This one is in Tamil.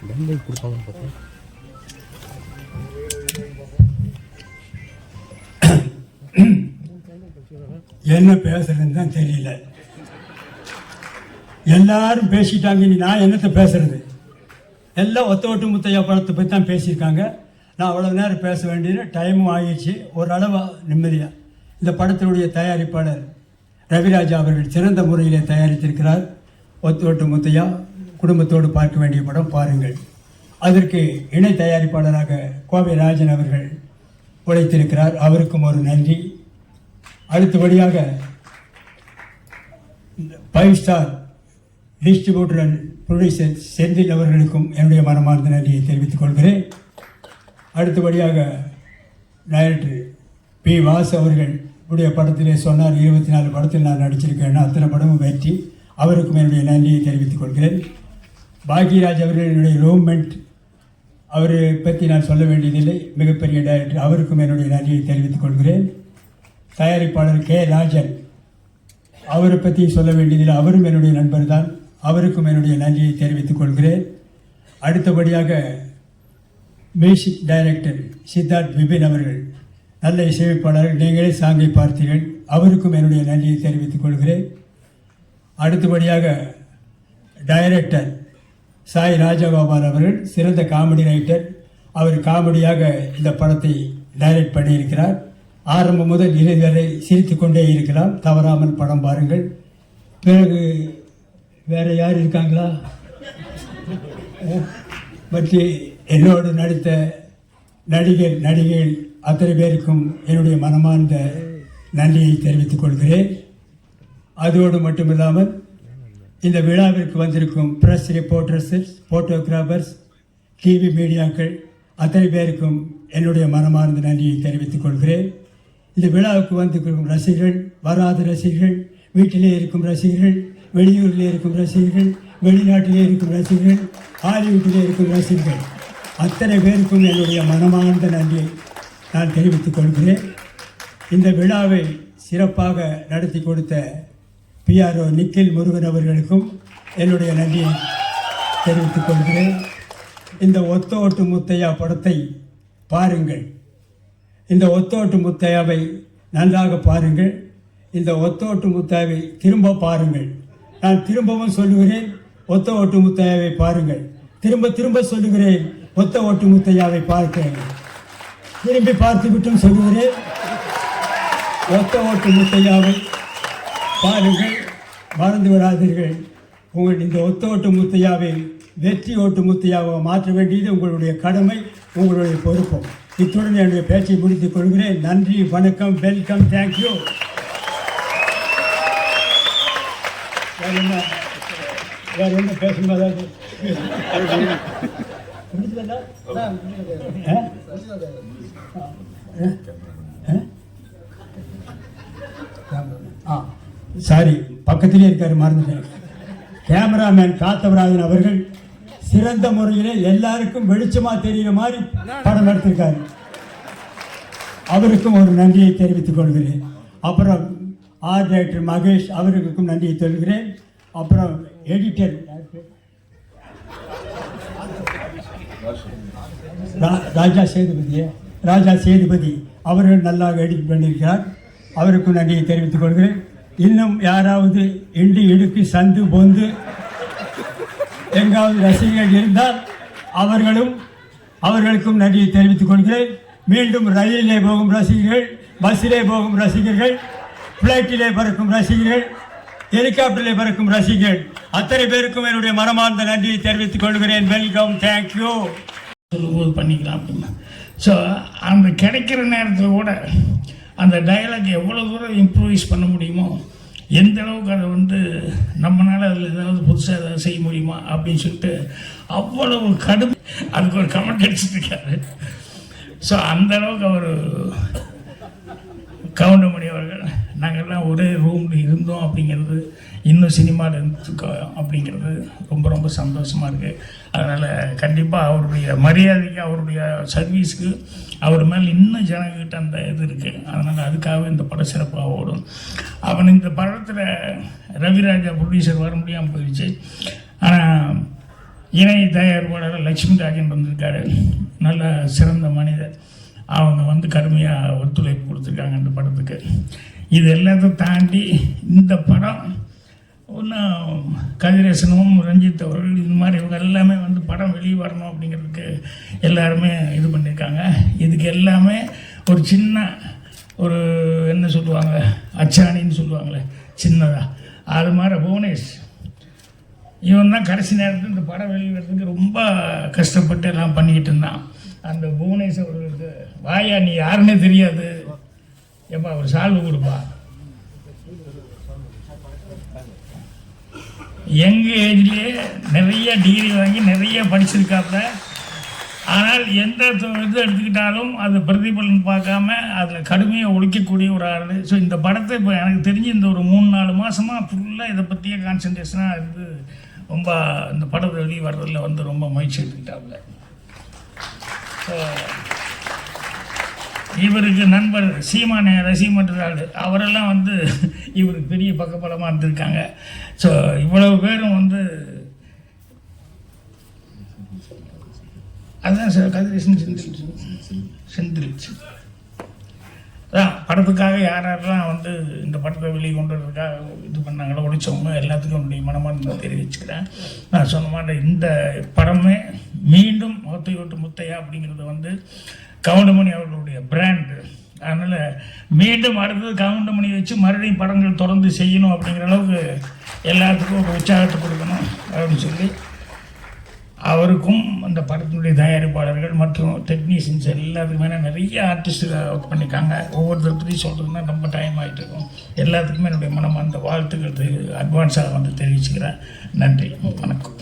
தம்பை கொடுப்பாங்கன்னு பார்த்தேன். என்ன பேசுறதுன்னு தான் தெரியல. எல்லாரும் பேசிட்டாங்க நீ நான் என்னத்தை பேசுறது? எல்லாம் ஒத்த ஒட்டு முத்தையா படத்தை பற்றி தான் பேசியிருக்காங்க. நான் அவ்வளோ நேரம் பேச வேண்டியது டைமும் ஆகிடுச்சு. ஓரளவு நிம்மதியாக இந்த படத்தினுடைய தயாரிப்பாளர் ரவிராஜா அவர்கள் சிறந்த முறையிலே தயாரித்திருக்கிறார். ஒத்து ஒட்டு முத்தையா குடும்பத்தோடு பார்க்க வேண்டிய படம் பாருங்கள். அதற்கு இணை தயாரிப்பாளராக கோவை ராஜன் அவர்கள் உழைத்திருக்கிறார். அவருக்கும் ஒரு நன்றி. அடுத்தபடியாக five star distributor and producer Senthil அவர்களுக்கும் என்னுடைய மனமார்ந்த நன்றியை தெரிவித்துக் கொள்கிறேன். அடுத்தபடியாக டைரக்டர் பி வாஸ் அவர்கள் உடைய படத்திலே சொன்னார் இருபத்தி நாலு படத்தில் நான் நடிச்சிருக்கேன் அத்தனை படமும் வெற்றி. அவருக்கும் என்னுடைய நன்றியை தெரிவித்துக் கொள்கிறேன். பாக்யராஜ் அவர்களுடைய என்னுடைய ரூம்மெண்ட் அவரை பற்றி நான் சொல்ல வேண்டியதில்லை. மிகப்பெரிய டைரக்டர் அவருக்கும் என்னுடைய நன்றியை தெரிவித்துக் கொள்கிறேன். தயாரிப்பாளர் கே. ராஜன் அவரை பற்றி சொல்ல வேண்டியதில்லை. அவரும் என்னுடைய நண்பர் தான் அவருக்கும் என்னுடைய நன்றியை தெரிவித்துக் கொள்கிறேன். அடுத்தபடியாக மியூசிக் டைரக்டர் சித்தார்த் விபின் அவர்கள் நல்ல இசையமைப்பாளர்கள் நீங்களே சாங்கை பார்த்தீர்கள். அவருக்கும் என்னுடைய நன்றியை தெரிவித்துக் கொள்கிறேன். அடுத்தபடியாக டைரக்டர் சாய் ராஜகோபால் அவர்கள் சிறந்த காமெடி ரைட்டர். அவர் காமெடியாக இந்த படத்தை டைரக்ட் பண்ணியிருக்கிறார். ஆரம்பம் முதல் இறுதி வரை சிரித்து கொண்டே இருக்கலாம். தவறாமல் படம் பாருங்கள். பிறகு வேற யார் இருக்காங்களா? பற்றி என்னோடு நடித்த நடிகர் நடிகைகள் அத்தனை பேருக்கும் என்னுடைய மனமார்ந்த நன்றியை தெரிவித்துக் கொள்கிறேன். அதோடு மட்டுமில்லாமல் இந்த விழாவிற்கு வந்திருக்கும் ப்ரெஸ் ரிப்போர்ட்டர்ஸ் ஃபோட்டோகிராஃபர்ஸ் டிவி மீடியாக்கள் அத்தனை பேருக்கும் என்னுடைய மனமார்ந்த நன்றியை தெரிவித்துக் கொள்கிறேன். இந்த விழாவுக்கு வந்திருக்கும் ரசிகர்கள் வராத ரசிகர்கள் வீட்டிலே இருக்கும் ரசிகர்கள் வெளியூரில் இருக்கும் ரசிகர்கள் வெளிநாட்டிலே இருக்கும் ரசிகர்கள் ஹாலிவுட்டிலே இருக்கும் ரசிகர்கள் அத்தனை பேருக்கும் என்னுடைய மனமார்ந்த நன்றியை நான் தெரிவித்துக் கொள்கிறேன். இந்த விழாவை சிறப்பாக நடத்தி கொடுத்த பிஆர்ஓ நிக்கில் முருகன் அவர்களுக்கும் என்னுடைய நன்றியை தெரிவித்துக் கொள்கிறேன். இந்த ஒத்த ஓட்டு முத்தையா படத்தை பாருங்கள். இந்த ஒத்தோட்டு முத்தையாவை நன்றாக பாருங்கள். இந்த ஒத்தோட்டு முத்தையாவை திரும்ப பாருங்கள். நான் திரும்பவும் சொல்லுகிறேன் ஒத்த ஓட்டு முத்தையாவை பாருங்கள். திரும்ப திரும்ப சொல்லுகிறேன் ஒத்த ஓட்டு முத்தையாவை பார்க்கிறேன். திரும்பி பார்த்துவிட்டும் சொல்லுகிறேன். ஒத்த ஓட்டு முத்தையாவை பாருங்கள் மறந்து விடாதீர்கள். உங்கள் இந்த ஒத்த ஓட்டு முத்தையாவை வெற்றி ஓட்டு முத்தையாவை மாற்ற வேண்டியது உங்களுடைய கடமை உங்களுடைய பொறுப்பும் இத்துடன் என்னுடைய பேச்சை முடித்துக் கொள்கிறேன். நன்றி வணக்கம் வெல்கம் தேங்க்யூ வேற என்ன? வேற என்ன பேசும்போது முடிஞ்சதா? சாரி பக்கத்திலே இருக்காரு மறந்துட்டேன் கேமராமேன் காத்தவராஜன் அவர்கள் சிறந்த முறையிலே எல்லாருக்கும் வெளிச்சமா தெரிகிற மாதிரி படம் எடுத்திருக்காரு அவருக்கும் ஒரு நன்றியை தெரிவித்துக் கொள்கிறேன். அப்புறம் ஆர் டைரக்டர் மகேஷ் அவர்களுக்கும் நன்றியை சொல்கிறேன். அப்புறம் எடிட்டர் ரா- ராஜா சேதுபதி ராஜா சேதுபதி அவர்கள் நல்லா எடிட் பண்ணியிருக்கிறார். அவருக்கும் நன்றியை தெரிவித்துக் கொள்கிறேன். இன்னும் யாராவது இண்டு இடுக்கு சந்து பொந்து எங்காவது ரசிகர்கள் இருந்தால் அவர்களும் அவர்களுக்கும் நன்றியை தெரிவித்துக் கொள்கிறேன். மீண்டும் ரயிலிலே போகும் ரசிகர்கள் பஸ்ஸிலே போகும் ரசிகர்கள் பிளைட்டிலே பறக்கும் ரசிகர்கள் ஹெலிகாப்டரிலே பறக்கும் ரசிகர்கள் அத்தனை பேருக்கும் என்னுடைய மனமார்ந்த நன்றியை தெரிவித்துக் கொள்கிறேன். வெல்கம் தேங்க்யூ சொல்லும்போது பண்ணிக்கலாம் அப்படின்னா. ஸோ அந்த கிடைக்கிற நேரத்தில் கூட அந்த டயலாக் எவ்வளோ தூரம் இம்ப்ரூவைஸ் பண்ண முடியுமோ எந்த அளவுக்கு அதை வந்து நம்மளால் அதில் ஏதாவது புதுசாக ஏதாவது செய்ய முடியுமா அப்படின்னு சொல்லிட்டு அவ்வளவு கடும் அதுக்கு ஒரு கமெண்ட் அடிச்சிருக்காரு ஸோ அந்த அளவுக்கு அவர் கவுண்டமணி அவர்கள் நாங்கள்லாம் ஒரே ரூமில் இருந்தோம் அப்படிங்கிறது இன்னும் சினிமாவில் இருந்துருக்கோம் அப்படிங்கிறது ரொம்ப ரொம்ப சந்தோஷமாக இருக்குது அதனால் கண்டிப்பாக அவருடைய மரியாதைக்கு அவருடைய சர்வீஸுக்கு அவர் மேலே இன்னும் ஜனங்கிட்ட அந்த இது இருக்குது அதனால் அதுக்காக இந்த படம் சிறப்பாக ஓடும் அவன் இந்த படத்தில் ரவிராஜா ப்ரொடியூசர் வர முடியாமல் போயிடுச்சு. ஆனால் இணை தயாரிப்பாளர் லட்சுமி ராஜன் வந்திருக்காரு. நல்ல சிறந்த மனிதர். அவங்க வந்து கடுமையாக ஒத்துழைப்பு கொடுத்துருக்காங்க இந்த படத்துக்கு. இது எல்லாத்தையும் தாண்டி இந்த படம் இன்னும் கதிரேசனும் ரஞ்சித் அவர்கள் இந்த மாதிரி இவங்க எல்லாமே வந்து படம் வெளியே வரணும் அப்படிங்கிறதுக்கு எல்லாருமே இது பண்ணியிருக்காங்க. இதுக்கு எல்லாமே ஒரு சின்ன ஒரு என்ன சொல்லுவாங்க அச்சாணின்னு சொல்லுவாங்களே சின்னதாக அது மாதிரி புவனேஷ். இவன் தான் கடைசி நேரத்தில் இந்த படம் வெளியிடுறதுக்கு ரொம்ப கஷ்டப்பட்டு எல்லாம் பண்ணிக்கிட்டு இருந்தான். அந்த புவனேஷ் வாயா நீ யாருன்னே தெரியாது. எப்பா ஒரு சால்வு கொடுப்பா. யங் ஏஜ்லேயே நிறைய டிகிரி வாங்கி நிறைய படிச்சிருக்காப்புல ஆனால் எந்த இது எடுத்துக்கிட்டாலும் அது பிரதிபலன் பார்க்காம அதில் கடுமையாக ஒழிக்கக்கூடிய ஒரு ஆள். ஸோ இந்த படத்தை இப்போ எனக்கு தெரிஞ்சு இந்த ஒரு மூணு நாலு மாதமாக ஃபுல்லாக இதை பற்றியே கான்சன்ட்ரேஷனாக இருந்து ரொம்ப இந்த படத்தை வெளியே வர்றதில் வந்து ரொம்ப முயற்சி எடுத்துக்கிட்டாப்புல இவருக்கு நண்பர் சீமானே ரசிமன்றாள் அவரெல்லாம் வந்து இவருக்கு பெரிய பக்கபலமாக இருந்திருக்காங்க. ஸோ இவ்வளவு பேரும் வந்து அதுதான் சார் கதிரேசன் செந்தில் செந்தில் அதான் படத்துக்காக யார் யாரெல்லாம் வந்து இந்த படத்தை வெளியே கொண்டு வரதுக்காக இது பண்ணாங்களோ ஒழிச்சவங்க எல்லாத்துக்கும் என்னுடைய மனமார்ந்த தெரிவிச்சுக்கிறேன். நான் சொன்ன மாதிரி இந்த படமே மீண்டும் முகத்தை ஓட்டு முத்தையா அப்படிங்கிறது வந்து கவுண்டமணி அவர்களுடைய பிராண்டு அதனால் மீண்டும் அடுத்தது கவுண்டமணி வச்சு மறுபடியும் படங்கள் தொடர்ந்து செய்யணும் அப்படிங்கிற அளவுக்கு எல்லாத்துக்கும் ஒரு உற்சாகத்தை கொடுக்கணும் அப்படின்னு சொல்லி அவருக்கும் அந்த படத்தினுடைய தயாரிப்பாளர்கள் மற்றும் டெக்னீஷியன்ஸ் எல்லாத்துக்குமே நிறைய ஆர்டிஸ்ட் ஒர்க் பண்ணியிருக்காங்க. ஒவ்வொருத்தர் பற்றி சொல்கிறதுனா ரொம்ப டைம் ஆகிட்டு இருக்கும். எல்லாத்துக்குமே என்னுடைய மனம் அந்த வாழ்த்துக்கள் அட்வான்ஸாக வந்து தெரிவிச்சுக்கிறேன். நன்றி. வணக்கம்.